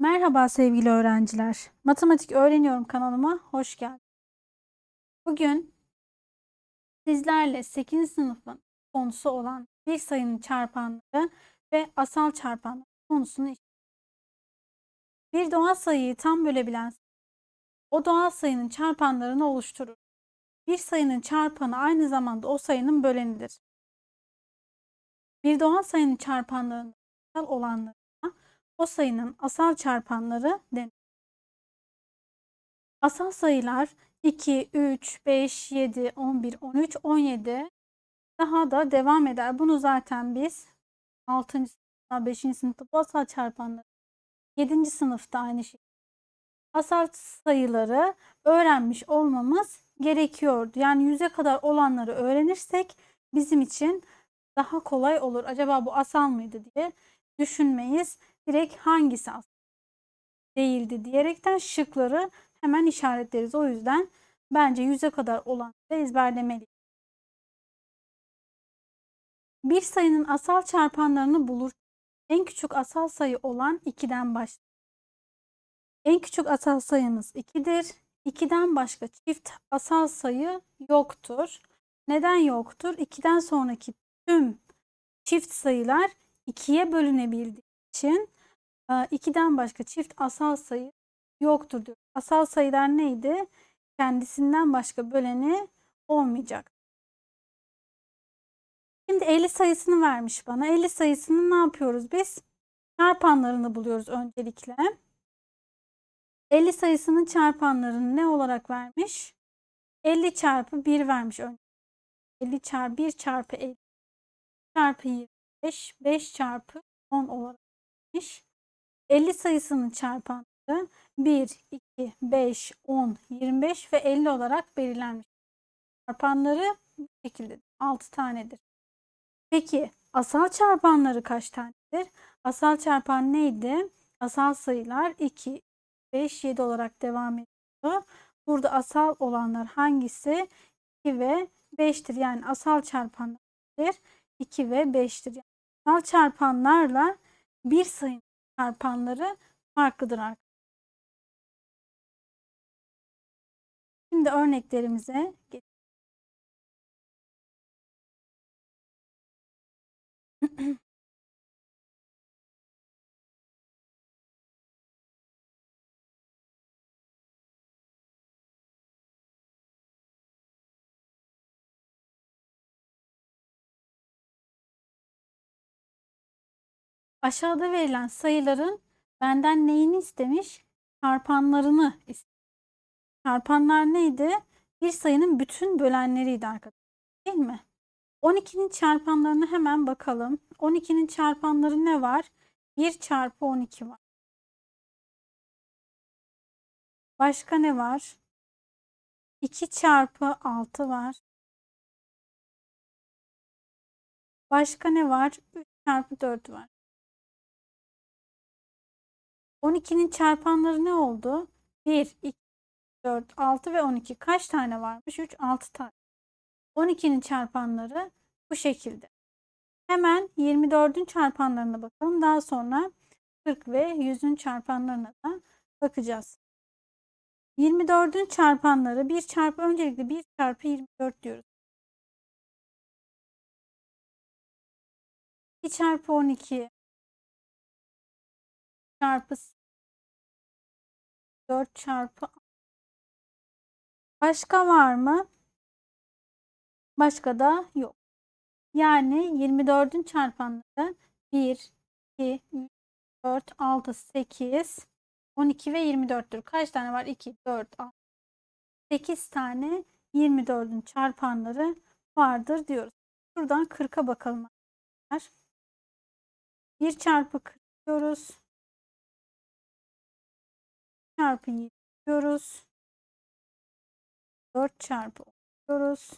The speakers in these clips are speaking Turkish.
Merhaba sevgili öğrenciler. Matematik Öğreniyorum kanalıma hoş geldiniz. Bugün sizlerle 8. sınıfın konusu olan bir sayının çarpanları ve asal çarpanları konusunu işleyeceğiz. Bir doğal sayıyı tam bölebilen o doğal sayının çarpanlarını oluşturur. Bir sayının çarpanı aynı zamanda o sayının bölenidir. Bir doğal sayının çarpanlarının asal olanları o sayının asal çarpanları denir. Asal sayılar 2, 3, 5, 7, 11, 13, 17 daha da devam eder. Bunu zaten biz 6. sınıfta, 5. sınıfta bu asal çarpanları 7. sınıfta aynı şey. Asal sayıları öğrenmiş olmamız gerekiyordu. Yani yüze kadar olanları öğrenirsek bizim için daha kolay olur. Acaba bu asal mıydı diye düşünmeyiz direkt hangisi değildi diyerekten şıkları hemen işaretleriz. O yüzden bence yüze kadar olanları ezberlemeliyiz. Bir sayının asal çarpanlarını bulur. En küçük asal sayı olan 2'den başlar. En küçük asal sayımız 2'dir. 2'den başka çift asal sayı yoktur. Neden yoktur? 2'den sonraki tüm çift sayılar 2'ye bölünebildiği için 2'den başka çift asal sayı yoktur diyor. Asal sayılar neydi? Kendisinden başka böleni olmayacak. Şimdi 50 sayısını vermiş bana. 50 sayısını ne yapıyoruz biz? Çarpanlarını buluyoruz öncelikle. 50 sayısının çarpanlarını ne olarak vermiş? 50 çarpı 1 vermiş önce. 50 çarpı 1 çarpı 50 çarpı 25 5 çarpı 10 olarak vermiş. 50 sayısının çarpanları 1, 2, 5, 10, 25 ve 50 olarak belirlenmiş. Çarpanları bu şekilde 6 tanedir. Peki asal çarpanları kaç tanedir? Asal çarpan neydi? Asal sayılar 2, 5, 7 olarak devam ediyor. Burada asal olanlar hangisi? 2 ve 5'tir. Yani asal çarpanlar 2 ve 5'tir. Yani asal çarpanlarla bir sayının çarpanları farklıdır arkadaşlar. Şimdi örneklerimize geçelim. Aşağıda verilen sayıların benden neyini istemiş? Çarpanlarını istemiş. Çarpanlar neydi? Bir sayının bütün bölenleriydi arkadaşlar. Değil mi? 12'nin çarpanlarını hemen bakalım. 12'nin çarpanları ne var? 1 çarpı 12 var. Başka ne var? 2 çarpı 6 var. Başka ne var? 3 çarpı 4 var. 12'nin çarpanları ne oldu? 1, 2, 4, 6 ve 12. Kaç tane varmış? 3, 6 tane. 12'nin çarpanları bu şekilde. Hemen 24'ün çarpanlarına bakalım. Daha sonra 40 ve 100'ün çarpanlarına da bakacağız. 24'ün çarpanları 1 çarpı öncelikle 1 çarpı 24 diyoruz. 2 çarpı 12 çarpı 4 çarpı Başka var mı? Başka da yok. Yani 24'ün çarpanları 1, 2, 3, 4, 6, 8, 12 ve 24'tür. Kaç tane var? 2, 4, 6, 8 tane 24'ün çarpanları vardır diyoruz. Şuradan 40'a bakalım. 1 çarpı 40 diyoruz çarpı 7 diyoruz. 4 çarpı 10 diyoruz.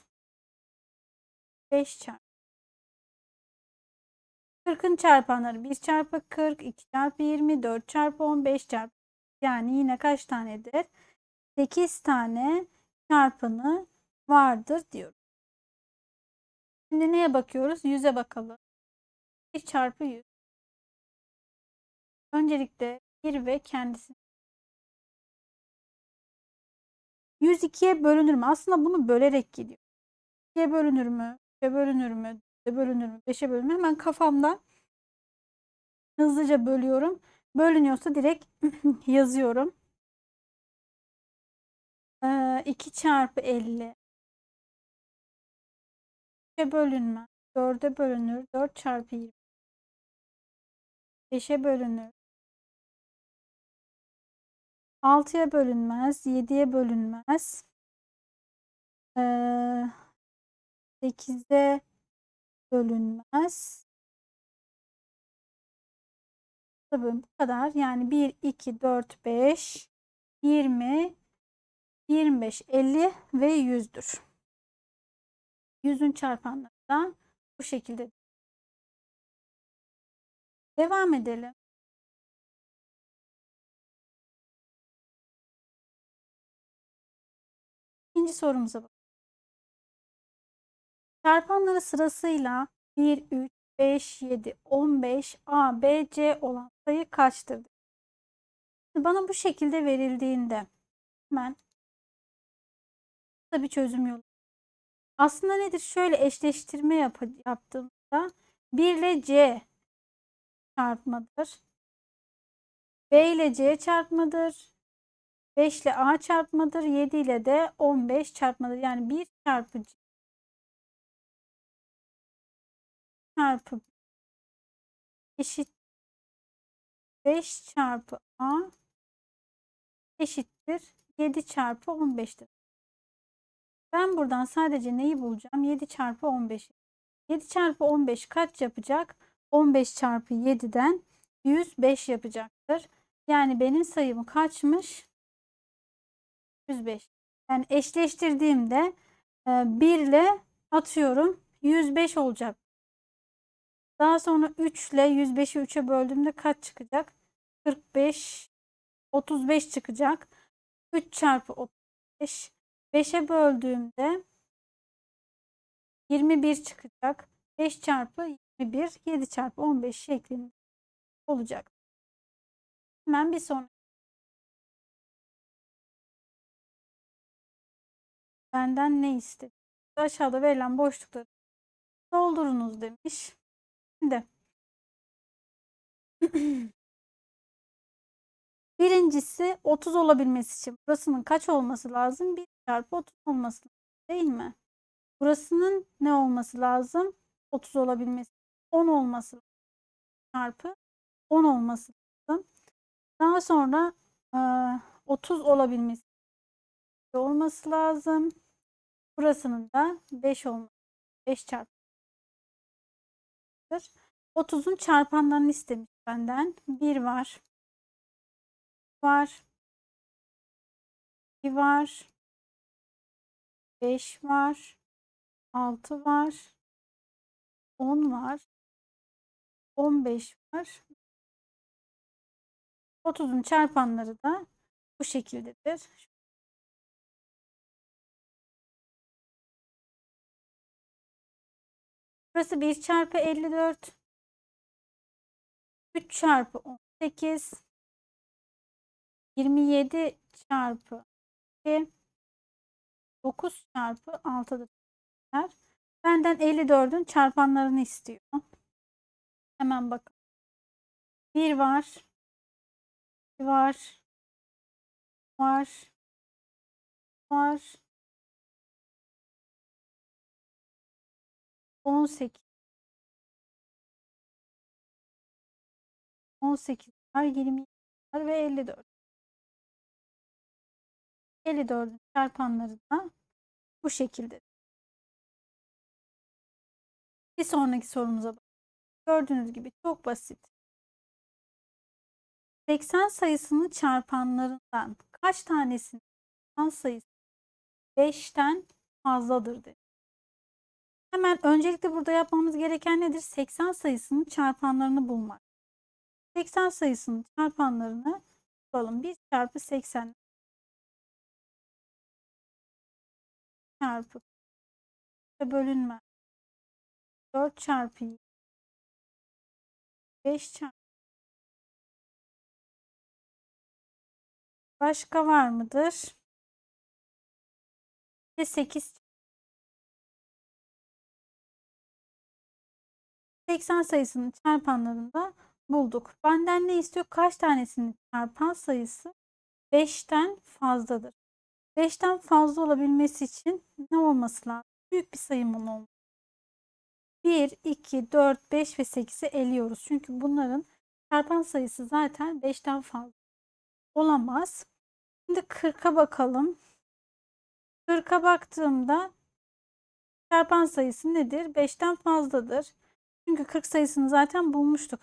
5 çarpı 40'ın çarpanları 1 çarpı 40, 2 çarpı 20, 4 çarpı 10, 5 çarpı yani yine kaç tanedir? 8 tane çarpanı vardır diyoruz. Şimdi neye bakıyoruz? 100'e bakalım. 1 çarpı 100. Öncelikle 1 ve kendisi. 102'ye bölünür mü? Aslında bunu bölerek gidiyor. 2'ye bölünür mü? 3'e bölünür mü? 4'e bölünür mü? 5'e bölünür mü? Hemen kafamda hızlıca bölüyorum. Bölünüyorsa direkt yazıyorum. Ee, 2 çarpı 50. 3'e bölünmez. 4'e bölünür. 4 çarpı 20. 5'e bölünür. 6'ya bölünmez. 7'ye bölünmez. Ee, 8'e bölünmez. Tabii bu kadar. Yani 1, 2, 4, 5, 20, 25, 50 ve 100'dür. 100'ün çarpanları da bu şekilde. Devam edelim. İkinci sorumuza bakalım. Çarpanları sırasıyla 1, 3, 5, 7, 15, A, B, C olan sayı kaçtır? Bana bu şekilde verildiğinde hemen bir çözüm yolu. Aslında nedir? Şöyle eşleştirme yap yaptığımda 1 ile C çarpmadır. B ile C çarpmadır. 5 ile A çarpmadır. 7 ile de 15 çarpmadır. Yani 1 çarpı C çarpı eşit 5 çarpı A eşittir 7 çarpı 15'tir. Ben buradan sadece neyi bulacağım? 7 çarpı 15. 7 çarpı 15 kaç yapacak? 15 çarpı 7'den 105 yapacaktır. Yani benim sayım kaçmış? 105. Yani eşleştirdiğimde 1 ile atıyorum 105 olacak. Daha sonra 3 ile 105'i 3'e böldüğümde kaç çıkacak? 45, 35 çıkacak. 3 çarpı 35. 5'e böldüğümde 21 çıkacak. 5 çarpı 21, 7 çarpı 15 şeklinde olacak. Hemen bir sonraki. Benden ne istedi? Aşağıda verilen boşlukları doldurunuz demiş. Şimdi birincisi 30 olabilmesi için burasının kaç olması lazım? 1 çarpı 30 olması lazım değil mi? Burasının ne olması lazım? 30 olabilmesi. 10 olması lazım. Çarpı 10 olması lazım. Daha sonra 30 olabilmesi olması lazım. Burasının da 5 olması. 5 çarpı 30'un çarpanlarını istemiş benden. 1 var. Var. 2 var. 5 var. 6 var. 10 var. 15 var. 30'un çarpanları da bu şekildedir. Burası 1 çarpı 54. 3 çarpı 18. 27 çarpı 2. 9 çarpı 6'dır. Benden 54'ün çarpanlarını istiyor. Hemen bakın. 1 var. 2 var. Var. Var. 18 18 var, 20 var ve 54. 54'ün çarpanları da bu şekilde. Bir sonraki sorumuza bak. Gördüğünüz gibi çok basit. 80 sayısının çarpanlarından kaç tanesinin sayısı 5'ten fazladır dedi. Hemen öncelikle burada yapmamız gereken nedir? 80 sayısının çarpanlarını bulmak. 80 sayısının çarpanlarını bulalım. 1 çarpı 80 çarpı bölünme 4 çarpı 5 çarpı Başka var mıdır? Ve 8 80 sayısının çarpanlarını da bulduk. Benden ne istiyor? Kaç tanesinin çarpan sayısı 5'ten fazladır. 5'ten fazla olabilmesi için ne olması lazım? Büyük bir sayımın olması. 1, 2, 4, 5 ve 8'i eliyoruz. Çünkü bunların çarpan sayısı zaten 5'ten fazla olamaz. Şimdi 40'a bakalım. 40'a baktığımda çarpan sayısı nedir? 5'ten fazladır. Çünkü 40 sayısını zaten bulmuştuk.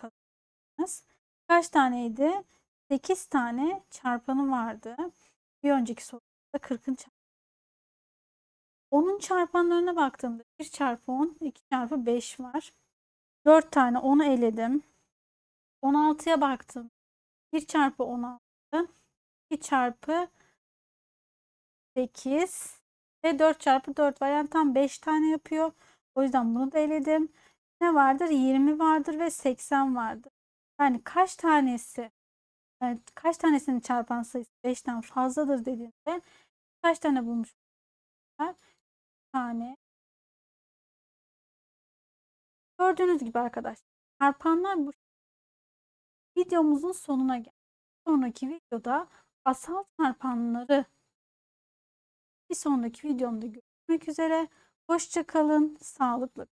Kaç taneydi? 8 tane çarpanı vardı. Bir önceki soruda 40'ın çarpanı. Onun çarpanlarına baktığımda 1 çarpı 10, 2 çarpı 5 var. 4 tane 10'u eledim. 16'ya baktım. 1 çarpı 16, 2 çarpı 8 ve 4 çarpı 4 var. Yani tam 5 tane yapıyor. O yüzden bunu da eledim. Ne vardır? 20 vardır ve 80 vardır. Yani kaç tanesi yani kaç tanesinin çarpan sayısı 5'ten fazladır dediğinde kaç tane bulmuş? Bir tane. Gördüğünüz gibi arkadaşlar çarpanlar bu. Videomuzun sonuna geldik. Sonraki videoda asal çarpanları bir sonraki videomda görüşmek üzere. Hoşça kalın, sağlıklı.